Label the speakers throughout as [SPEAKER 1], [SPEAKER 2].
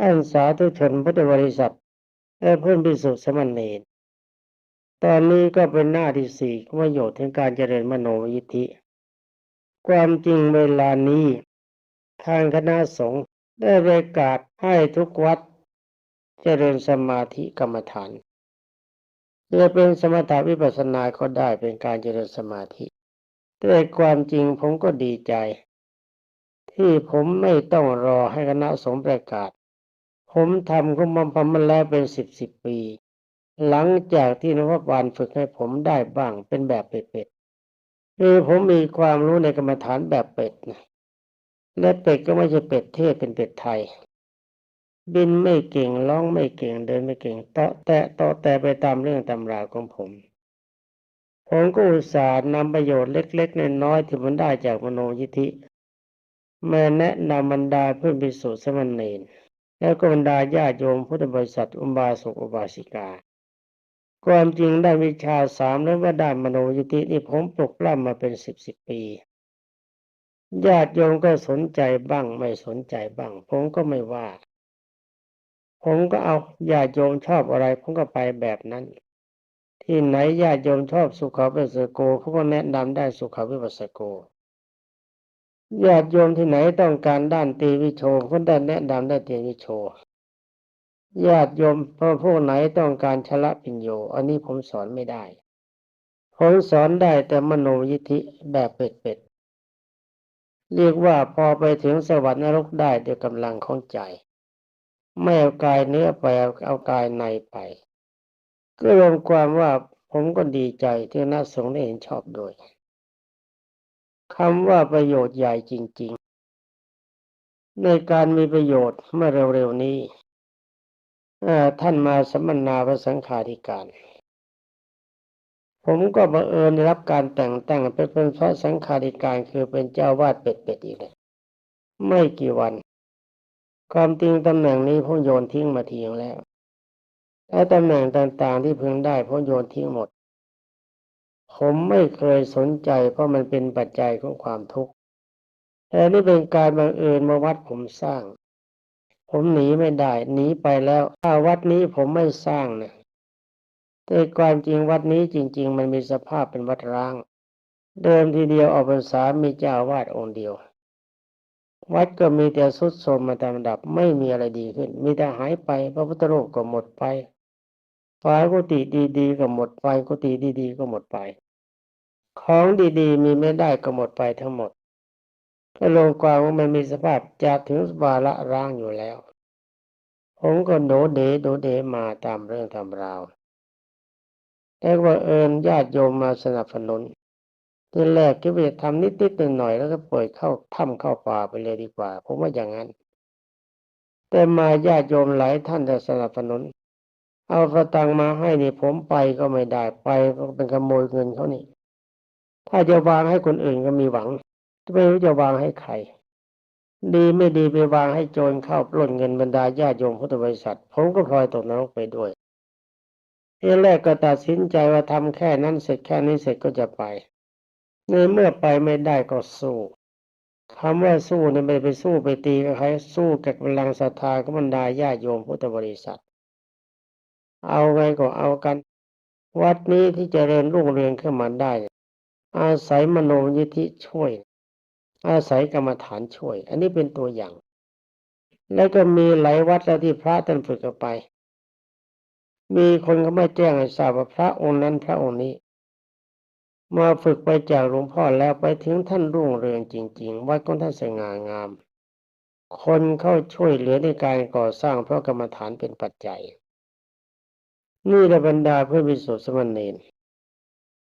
[SPEAKER 1] ท่านสาธุชนพุทธบริษัทและเพื่อนพิสุทธิสมณเณรตอนนี้ก็เป็นหน้าที่สี่ของประโยชน์ถึงการเจริญมโนยิทธิ ความจริงเวลานี้ ทางคณะสงฆ์ได้ประกาศให้ทุกวัด เจริญสมาธิกรรมฐานจะเป็นสมถะวิปัสสนาก็ได้เป็นการเจริญสมาธิแต่ความจริงผมก็ดีใจ ที่ผมไม่ต้องรอให้คณะสงฆ์ประกาศ ผมทำขอมันพมาแล้วเป็นสิบสิบปี หลังจากที่นวับาลฝึกให้ผมได้บ้างเป็นแบบเป็ดๆคือผมมีความรู้ในกรรมฐานแบบเป็ดนะและเป็ดก็ไม่ใช่เป็ดเทศเป็นเป็ดไทย บินไม่เก่งร้องไม่เก่งเดินไม่เก่งเตาะแตะเตาะแต่ไปตามเรื่องตำราของผมผมก็อุตส่าห์นำประโยชน์เล็กๆน้อยๆที่มันได้จากมโนยิทธิมาแนะนำบรรดาเพื่อนพิสุทธิสมณเณร แล้วก็บรรดาญาโยมพุทธบริษัทอุบาสกอุบาสิกาความจริงได้วิชาสามแล้วว่าได้มโนยิทธินี่ผมปลุกปล้ำมาเป็นสิบสิบปีญาติโยมก็สนใจบ้างไม่สนใจบ้าง ผมก็ไม่ว่า ผมก็เอาญาติโยมชอบอะไร ผมก็ไปแบบนั้น ที่ไหนญาติโยมชอบสุขวิปัสสโกเขาก็แนะนำได้สุขวิปัสสโก ญาติโยมที่ไหนต้องการด้านตีวิโชก็ได้แนะนำได้ตีวิโชญาติโยมพพวกไหนต้องการชละปิญโย อันนี้ผมสอนไม่ได้ ผมสอนได้แต่มโนยิธิแบบเป็ดๆเรียกว่าพอไปถึงสวรรค์นรกได้ด้วยกำลังของใจ ไม่เอากายเนื้อไปเอากายในไป ก็รวมความว่าผมก็ดีใจที่น่าสงฆ์ได้เห็นชอบโดย คำว่าประโยชน์ใหญ่จริง ๆ ในการมีประโยชน์เมื่อเร็วๆนี้ท่านมาสัมมนาพระสังฆาธิการ ผมก็บังเอิญได้รับการแต่งตั้งไปเป็นพระสังฆาธิการคือเป็นเจ้าวาดเป็ดๆอีกเลยไม่กี่วัน ความจริงตำแหน่งนี้ผมโยนทิ้งมาทีแล้วและตำแหน่งต่างๆที่เพิ่งได้ผมโยนทิ้งหมด ผมไม่เคยสนใจ เพราะมันเป็นปัจจัยของความทุกข์แต่นี่เป็นการบังเอิญมาวัดผมสร้าง ผมหนีไม่ได้หนีไปแล้วถ้าวัดนี้ผมไม่สร้างเนะแต่ความจริงวัดนี้จริง ๆ มันมีสภาพเป็นวัดร้าง เดิมทีเดียวออกพรรษามีเจ้าวาดองค์เดียว วัดก็มีแต่สุดโทรมมาตามระดับไม่มีอะไรดีขึ้น มีแต่หายไปพระพุทธรูปก็หมดไปฝากุฏิดีๆก็หมดไปกุฏิดีๆก็หมดไป ของดีๆ มีไม่ได้ก็หมดไปทั้งหมดก็ลงความว่ามันมีสภาพจะถึงวาระร้างอยู่แล้ว ผมก็โดเดโดเดมาตามเรื่องตามราวแต่ว่าเอิญญาติโยมมาสนับสนุนทีแรกก็ไปทำนิดๆหน่อยๆแล้วก็ปล่อยเข้าถ้ำเข้าป่าไปเลยดีกว่า ผมว่าอย่างนั้น แต่มาญาติโยมหลายท่านจะสนับสนุน เอาสตังมาให้นี่ผมไปก็ไม่ได้ไปก็เป็นขโมยเงินเขานี่ ถ้าจะวางให้คนอื่นก็มีหวังไม่รู้จะวางให้ใคร ดีไม่ดีไปวางให้โจรเข้าปล้นเงินบรรดาญาโยมพุทธบริษัท ผมก็พลอยตกนรกไปด้วยทีแรกก็ตัดสินใจว่าทำแค่นั้นเสร็จแค่นี้เสร็จก็จะไป ในเมื่อไปไม่ได้ก็สู้คำว่าสู้เนี่ยไม่ไปสู้ไปตีกับใครสู้กับกำลังศรัทธาของบรรดาญาโยมพุทธบริษัท เอาไงก็เอากัน วัดนี้ที่จเจริญรุ่งเรืองขึ้นมาได้ อาศัยมโนยิธิช่วย อาศัยกรรมฐานช่วย อันนี้เป็นตัวอย่าง แล้วก็มีหลายวัดแล้วที่พระท่านฝึกกันไป มีคนก็ไม่แจ้งให้ทราบว่าพระองค์นั้นพระองค์นี้ มาฝึกไปจากหลวงพ่อแล้วไปถึงท่านรุ่งเรืองจริง ๆ วัดของท่านสง่างาม คนเข้าช่วยเหลือในการก่อสร้างเพราะกรรมฐานเป็นปัจจัย นี่ระบรรดาเพื่อวิสุทธิสมณเณร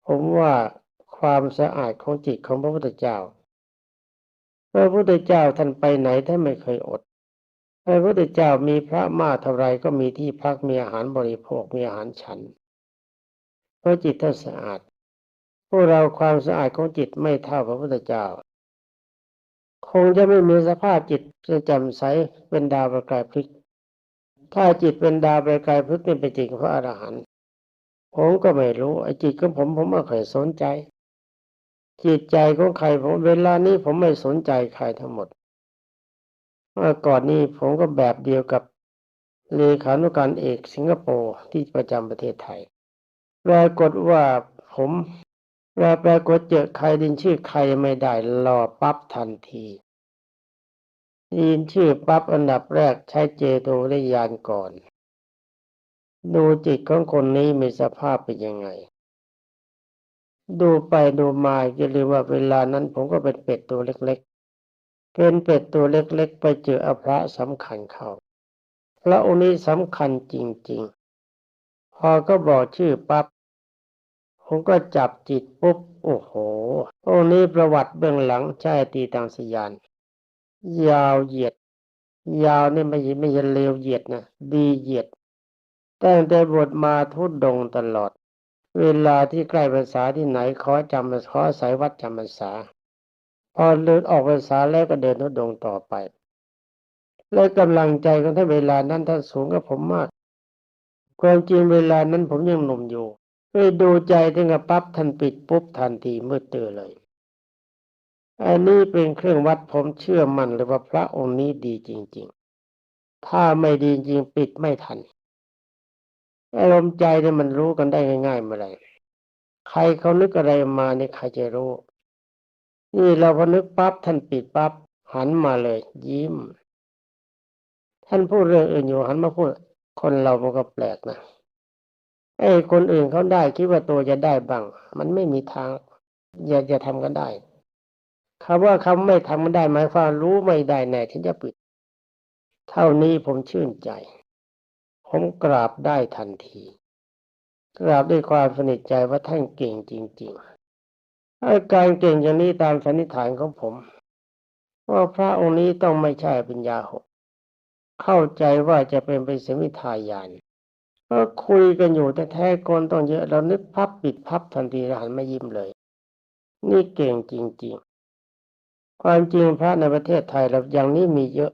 [SPEAKER 1] ผมว่า ความสะอาดของจิตของพระพุทธเจ้า พระพุทธเจ้าท่านไปไหนท่านไม่เคยอด พระพุทธเจ้ามีพระมากเท่าไรก็มีที่พักมีอาหารบริโภคมีอาหารฉัน เพราะจิตท่านสะอาด พวกเราความสะอาดของจิตไม่เท่าพระพุทธเจ้า คงจะไม่มีสภาพจิตจะจ่มใสเป็นดาวประกายพลิกถ้าจิตเป็นดาวประกายพลิกนี่เป็นจริงพระอรหันต์ผมก็ไม่รู้ไอ้จิตของผมผมไม่เคยสนใจ จิตใจของใครผมเวลานี้ผมไม่สนใจใครทั้งหมด เมื่อก่อนนี้ผมก็แบบเดียวกับเลขานุการเอกสิงคโปร์ที่ประจำประเทศไทยปรากฏว่าผมเวลาปรากฏเจอใครดินชื่อใครไม่ได้รอปั๊บทันทียินชื่อปั๊บอันดับแรกใช้เจโตวิญญาณก่อน ดูจิตของคนนี้มีสภาพเป็นยังไง ดูไปดูมาอย่าลืมว่าเวลานั้นผมก็เป็นเป็ดตัวเล็กๆ เป็นเป็ดตัวเล็กๆ ไปเจออพระสำคัญเขาพระองค์นี้สำคัญจริงๆ พอก็บอกชื่อปั๊บผมก็จับจิตปุ๊บ โอ้โห องค์นี้ประวัติเบื้องหลังใช่ตีตังสยาน ยาวเหยียด ยาวนี่ไม่ใช่ไม่ใช่เลวเหยียดนะ ดีเหยียด ตั้งแต่บวชมาทุดดงตลอด เวลาที่ใกล้พรรษาที่ไหนขอจำขอสายวัดจำพรรษา พอเลินออกพรรษาแล้วก็เดินทุดงต่อไป และกำลังใจของท่านเวลานั้นท่านสูงกับผมมาก ความจริงเวลานั้นผมยังหนุ่มอยู่ไปดูใจถึงกับปั๊บท่านปิดปุ๊บทันทีมืดตื่อเลยอันนี้เป็นเครื่องวัดผมเชื่อมั่นเลยว่าพระองค์นี้ดีจริง ๆ ถ้าไม่ดีจริงปิดไม่ทัน อารมณ์ใจเนี่ยมันรู้กันได้ง่ายๆเมื่อไรใครเขานึกอะไรมาเนี่ยใครจะรู้ นี่เราพอนึกปั๊บท่านปิดปั๊บหันมาเลย ยิ้ม ท่านพูดเรื่องอื่นอยู่หันมาพูด คนเรามันก็แปลกนะไอ้คนอื่นเขาได้คิดว่าตัวจะได้บ้าง มันไม่มีทาง อย่าจะทำกันได้คำว่าเขาไม่ทำมันได้หมายความรู้ไม่ได้แน่ที่จะปิด เท่านี้ผมชื่นใจ ผมกราบได้ทันที กราบด้วยความสนิทใจว่าท่านเก่งจริงๆอาการเก่งอย่างนี้ตามสันนิษฐานของผม ว่าพระองค์นี้ต้องไม่ใช่ปัญญาหก เข้าใจว่าจะเป็นไปสมิทายานก็คุยกันอยู่แต่แท้ๆคนต้องเยอะเรานึกพับปิดพับทันทีหันไมายิ้มเลย นี่เก่งจริงๆ ความจริงพระในประเทศไทยเราอย่างนี้มีเยอะ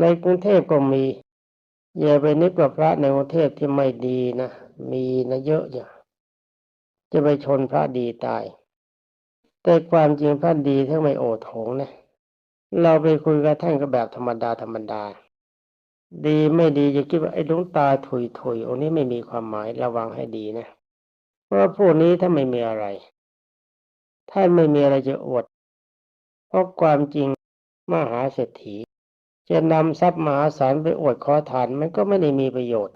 [SPEAKER 1] ในกรุงเทพก็มี อย่าไปนึกว่าพระในกรุงเทพที่ไม่ดีนะมีนะเยอะอย่างจะไปชนพระดีตาย แต่ความจริงพระดีถ้าไม่โอโถงนะเราไปคุยกับท่านก็แบบธรรมดาธรรมดา ดีไม่ดีจะคิดว่าไอ้ลวงตาถุยถุยองค์นี้ไม่มีความหมายระวังให้ดีนะเพราะพวกนี้ถ้าไม่มีอะไรท่านไม่มีอะไรจะอวดเพราะความจริงมหาเศรษฐี จะนำทรัพย์มหาศาลไปอวดขอทานมันก็ไม่ได้มีประโยชน์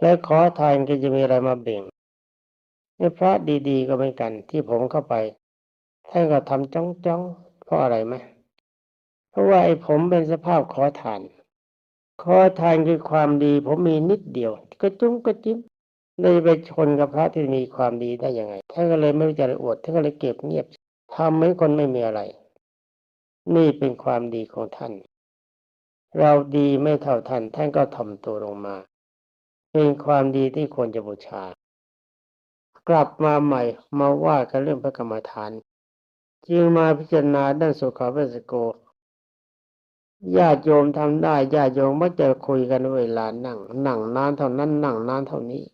[SPEAKER 1] และขอทานก็จะมีอะไรมาเบ่งในพระดีๆก็เหมือนกันที่ผมเข้าไปท่านก็ทำจ้องจ้องๆเพราะอะไรไหมเพราะว่าไอ้ผมเป็นสภาพขอทาน ขอทานคือความดี ผมมีนิดเดียวก็จุ้งก็จิ้มเลยไปชนกับพระที่มีความดีได้ยังไงท่านก็เลยไม่รู้จะอวดท่านก็เลยเก็บเงียบทำเหมือนคนไม่มีอะไร นี่เป็นความดีของท่าน เราดีไม่เท่าท่านท่านก็ทำตัวลงมา เป็นความดีที่ควรจะบูชา กลับมาใหม่มาว่ากันเรื่องพระกรรมฐาน จึงมาพิจารณาด้านสุขาเวสโกญาติโยมทำได้ญาติโยมมักจะคุยกันเวลานั่งนั่งนานเท่านั้นนั่งนานเท่านี้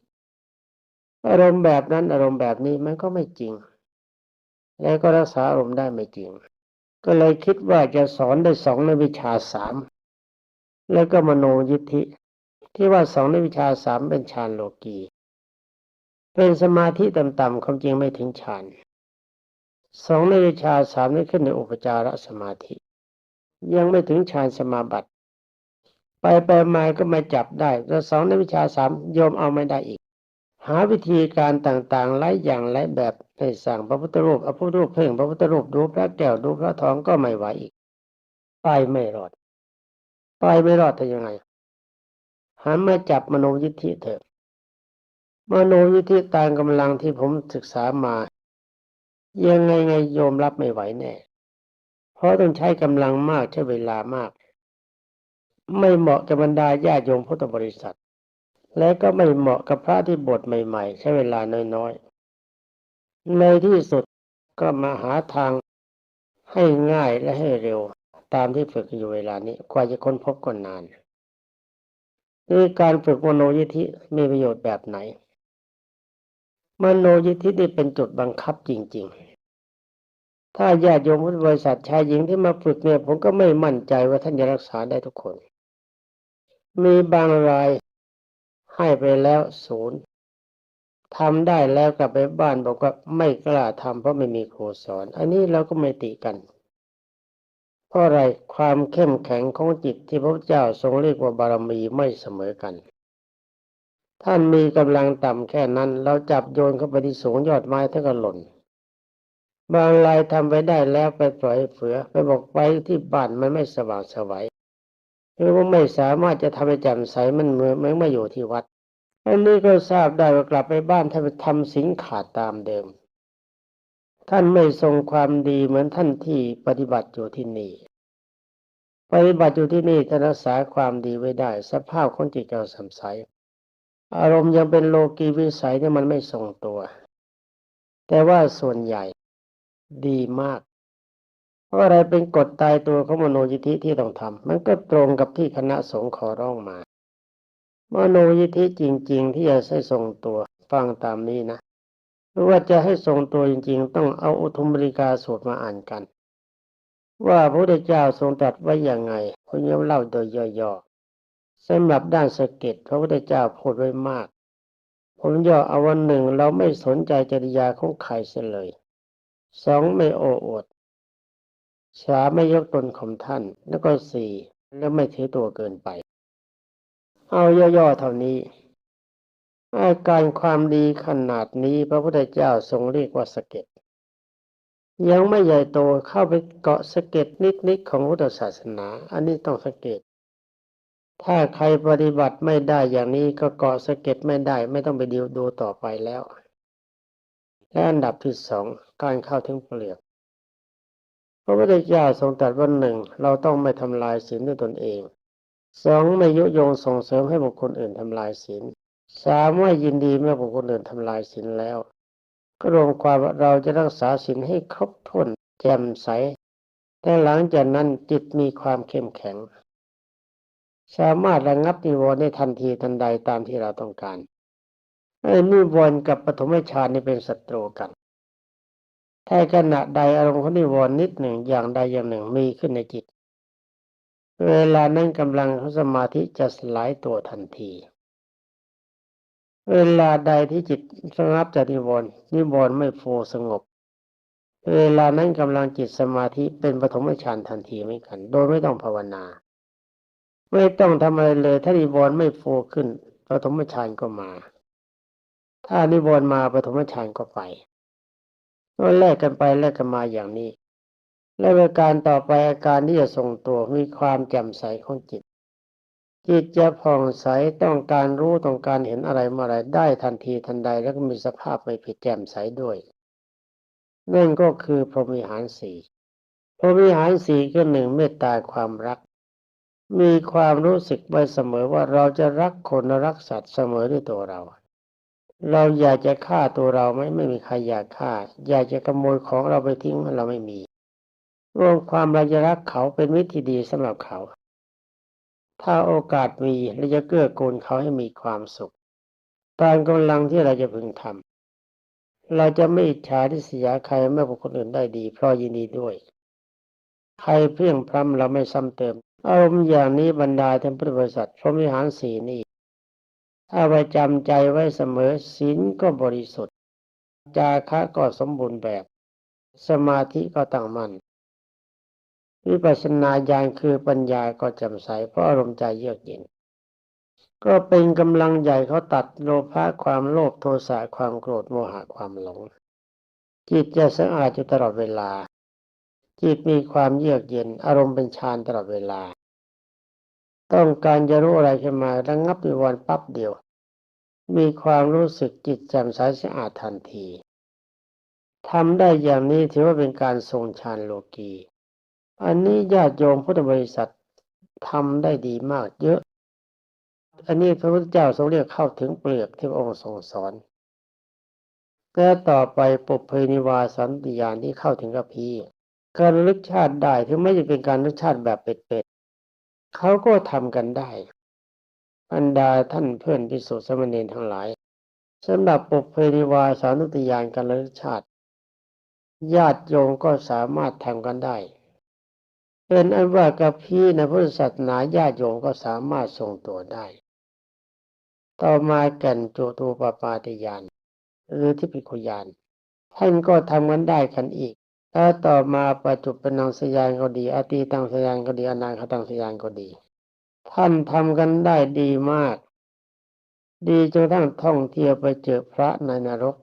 [SPEAKER 1] อารมณ์แบบนั้นอารมณ์แบบนี้มันก็ไม่จริง แล้วก็รักษาอารมณ์ได้ไม่จริง ก็เลยคิดว่าจะสอนได้สองในวิชาสาม แล้วก็มโนยิทธิ ที่ว่าสองในวิชาสามเป็นฌานโลกีเป็นสมาธิต่ำๆความจริงไม่ถึงฌานสองในวิชาสามนี้ขึ้นในอุปจารสมาธิ ยังไม่ถึงฌานสมาบัติ ไปไปมาก็มาจับได้แล้วสองในวิชาสามโยมเอาไม่ได้อีก หาวิธีการต่างๆหลายอย่างหลายแบบในสั่งพระพุทธรูปเอาพระพุทธรูปเพ่งพระพุทธรูปดูพระแก้วดูพระทองก็ไม่ไหวอีกไปไม่รอด ไปไม่รอดแต่ยังไงหันมาจับมโนยิทธิเถอะมโนยิทธิตามกำลังที่ผมศึกษามา ยังไงไงโยมรับไม่ไหวแน่ เพราะต้องใช้กำลังมากใช้เวลามาก ไม่เหมาะกับบรรดาญาโยมพุทธบริษัท และก็ไม่เหมาะกับพระที่บทใหม่ๆ ใช้เวลาน้อยๆ ในที่สุดก็มาหาทางให้ง่ายและให้เร็ว ตามที่ฝึกอยู่เวลานี้ กว่าจะค้นพบก็นนานคือการฝึกมโนยิธิมีประโยชน์แบบไหน มโนยิธินี่เป็นจุดบังคับจริง ๆ ถ้าญาติโยมพุทธบริษัทชายหญิงที่มาฝึกเนี่ย ผมก็ไม่มั่นใจว่าท่านจะรักษาได้ทุกคน มีบางรายให้ไปแล้วศูนย์ทำได้แล้วกลับไปบ้านบอกว่าไม่กล้าทำเพราะไม่มีครูสอน อันนี้เราก็ไม่ติกัน เพราะอะไรความเข้มแข็งของจิตที่พระเจ้าทรงเรียกว่าบารมีไม่เสมอกัน ท่านมีกำลังต่ำแค่นั้น เราจับโยนเข้าไปที่สูงยอดไม้ท่านก็หล่น บางรายทำไปได้แล้วไปปล่อยเฟือไปบอกไปที่บ้านมันไม่สว่างสวัยหรือว่าไม่สามารถจะทำให้แจ่มใสมันเมือนเมือมาอยู่ที่วัดอันนี้ก็ทราบได้ว่ากลับไปบ้านท่านไปทำสิ่งขาดตามเดิม ท่านไม่ทรงความดีเหมือนท่านที่ปฏิบัติอยู่ที่นี่ ปฏิบัติอยู่ที่นี่ท่านรักษาความดีไว้ได้ สภาพของจิตเราสำใสอารมณ์ยังเป็นโลกีวิสัยเนี่ยมันไม่ทรงตัว แต่ว่าส่วนใหญ่ดีมาก เพราะอะไรเป็นกฎตายตัวของมโนยิทธิที่ต้องทำมันก็ตรงกับที่คณะสงฆ์ขอร้องมามโนยิทธิจริง ๆ ที่จะให้ทรงตัวฟังตามนี้นะ หรือว่าจะให้ทรงตัวจริง ๆ ต้องเอาอุทุมบริกาสูตรมาอ่านกัน ว่าพระพุทธเจ้าทรงตรัสไว้อย่างไงผมจะเล่าโดยย่อๆสำหรับด้านสะเก็ดพระพุทธเจ้าพูดไว้มาก ผมย่อเอาวันหนึ่งเราไม่สนใจจริยาของใครเสียเลยสองไม่โอ้อวดสามไม่ยกตนข่มท่าน แล้วก็สี่แล้วไม่ถือตัวเกินไป เอาย่อๆเท่านี้ อาการความดีขนาดนี้พระพุทธเจ้าทรงเรียกว่าสะเก็ดยังไม่ใหญ่โตเข้าไปเกาะสะเก็ดนิดๆของพุทธศาสนา อันนี้ต้องสังเกต ถ้าใครปฏิบัติไม่ได้อย่างนี้ก็เกาะสะเก็ดไม่ได้ ไม่ต้องไปดูดูต่อไปแล้ว และอันดับที่สองการเข้าถึงเปลือกพระพุทธเจ้าทรงตรัสว่าหนึ่งเราต้องไม่ทำลายศีลด้วยตนเองสองไม่ยุยงส่งเสริมให้บุคคลอื่นทำลายศีล สามไม่ยินดีเมื่อบุคคลอื่นทำลายศีลแล้ว ก็รวมความว่าเราจะรักษาศีลให้ครบถ้วนแจ่มใส แต่หลังจากนั้นจิตมีความเข้มแข็ง สามารถระงับนิวรณ์ได้ทันทีทันใดตามที่เราต้องการไอ้นิวรณ์กับปฐมฌานนี่เป็นศัตรูกัน ถ้าขณะใดอารมณ์ของนิวรณ์นิดหนึ่งอย่างใดอย่างหนึ่งมีขึ้นในจิต เวลานั้นกำลังของสมาธิจะสลายตัวทันที เวลาใดที่จิตสงับจากนิวรณ์นิวรณ์ไม่โฟสงบ เวลานั้นกำลังจิตสมาธิเป็นปฐมฌานทันทีไม่กัน โดยไม่ต้องภาวนา ไม่ต้องทำอะไรเลย ถ้านิวรณ์ไม่โฟขึ้นปฐมฌานก็มา ถ้านิวรณ์มาปฐมฌานก็ไปก็แลกกันไปแลกกันมาอย่างนี้ และประการต่อไปอาการที่จะทรงตัวมีความแจ่มใสของจิต จิตจะผ่องใสต้องการรู้ต้องการเห็นอะไรเมื่อไรได้ทันทีทันใดแล้วก็มีสภาพไม่ผิดแจ่มใสด้วยนั่นก็คือพรหมิหารสี่พรหมิหารสี่ก็หนึ่งเมตตาความรัก มีความรู้สึกไว้เสมอว่าเราจะรักคนรักสัตว์เสมอด้วยตัวเรา เราอยากจะฆ่าตัวเราไหมไม่มีใครอยากฆ่า อยากจะขโมยของเราไปทิ้งเราไม่มีรวมความเราจะรักเขาเป็นวิธีดีสำหรับเขา ถ้าโอกาสมีเราจะเกื้อกูลเขาให้มีความสุข ตามกำลังที่เราจะพึงทำเราจะไม่อิจฉาทิษยใครเมื่อบุคคลอื่นได้ดี เพราะยินดีด้วย ใครเพียงพร้ำเราไม่ซ้ำเติม อารมณ์อย่างนี้บรรดาท่านพุทธบริษัทพรหมิหารสีนี่ถ้าไว้จำใจไว้เสมอศีลก็บริสุทธิ์ จาคะก็สมบูรณ์แบบ สมาธิก็ตั้งมั่น วิปัสสนาญาณคือปัญญาก็แจ่มใสเพราะอารมณ์ใจเยือกเย็น ก็เป็นกำลังใหญ่เขาตัดโลภะความโลภโทสะความโกรธโมหะความหลง จิตจะสะอาดอยู่ตลอดเวลา จิตมีความเยือกเย็น อารมณ์เป็นฌานตลอดเวลา ต้องการจะรู้อะไรขึ้นมาระงับนิวรณ์ปั๊บเดียว มีความรู้สึกจิตแจ่มใสสะอาดทันทีทำได้อย่างนี้ถือว่าเป็นการทรงฌานโลกี อันนี้ญาติโยมพุทธบริษัททำได้ดีมากเยอะ อันนี้พระพุทธเจ้าทรงเรียกเข้าถึงเปลือกที่พระองค์ทรงสอนแต่ต่อไปปุเพนิวาสันติยานที่เข้าถึงกับพีการระลึกชาติได้ถึงไม่จะเป็นการระลึกชาติแบบเป็ดๆเขาก็ทำกันได้บรรดาท่านเพื่อนพิสุทธิสมณีทั้งหลายสำหรับปุเพนิวาสานุติยานการระลึกชาติ ญาติโยมก็สามารถทำกันได้ เป็นอันว่ากับพี่ในพุทธศาสนาญาติโยมก็สามารถทรงตัวได้ ต่อมาแก่นโจตูปปาติยานหรือที่ปิคุยานท่านก็ทำกันได้กันอีก ถ้าต่อมาปัจจุบันนังสยานก็ดีอตีตังสยานก็ดีอนาคตังสยานก็ดี ท่านทำกันได้ดีมาก ดีจนกระทั่งท่องเที่ยวไปเจอพระในนรก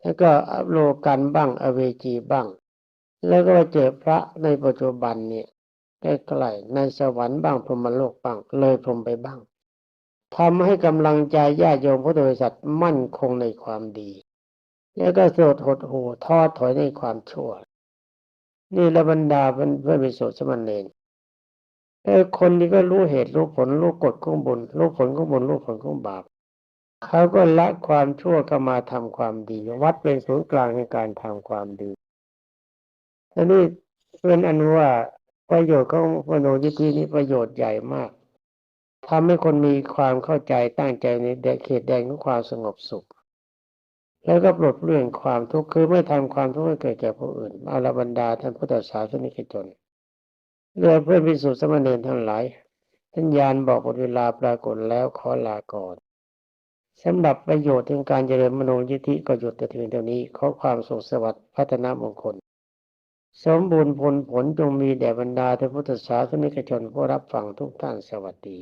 [SPEAKER 1] แล้วก็อโลกันบ้างอเวจีบ้าง แล้วก็ไปเจอพระในปัจจุบันเนี่ยใกล้ๆในสวรรค์บ้างพรมโลกบ้างเลยพรมไปบ้างทำให้กำลังใจญาติโยมพุทธบริษัทมั่นคงในความดี แล้วก็โสดหดหูท้อถอยในความชั่ว นี่ละบรรดาเพื่อนเพื่อนไปโสดสมณเณรเออคนนี้ก็รู้เหตุรู้ผลรู้กฎของบุญรู้ผลของบุญรู้ผลของบาปเขาก็ละความชั่วก็มาทำความดี วัดเป็นศูนย์กลางในการทำความดี อันนี้เป็นอันว่าประโยชน์ของมโนยิทธินี้ประโยชน์ใหญ่มากทำให้คนมีความเข้าใจตั้งใจในเขตแดนของความสงบสุข แล้วก็ปลดเปลื้องความทุกข์คือไม่ทำความทุกข์ให้เกิดแก่ผู้อื่นอาลบรรดาท่านพุทธศาสนิกชนเรือเพื่อนพิสุทธิสมณเณรทั้งหลายท่านยานบอกหมดเวลาปรากฏแล้วขอลาก่อนสำหรับประโยชน์ในการเจริญมโนยิทธิก็หยุดแต่เพียงเท่านี้ขอความสุขสวัสดิ์พัฒนามงคล สมบูรณ์ผลผลจงมีแด่บรรดาท่าพุทธศาสนิกชนผู้รับฟังทุกท่านสวัสดี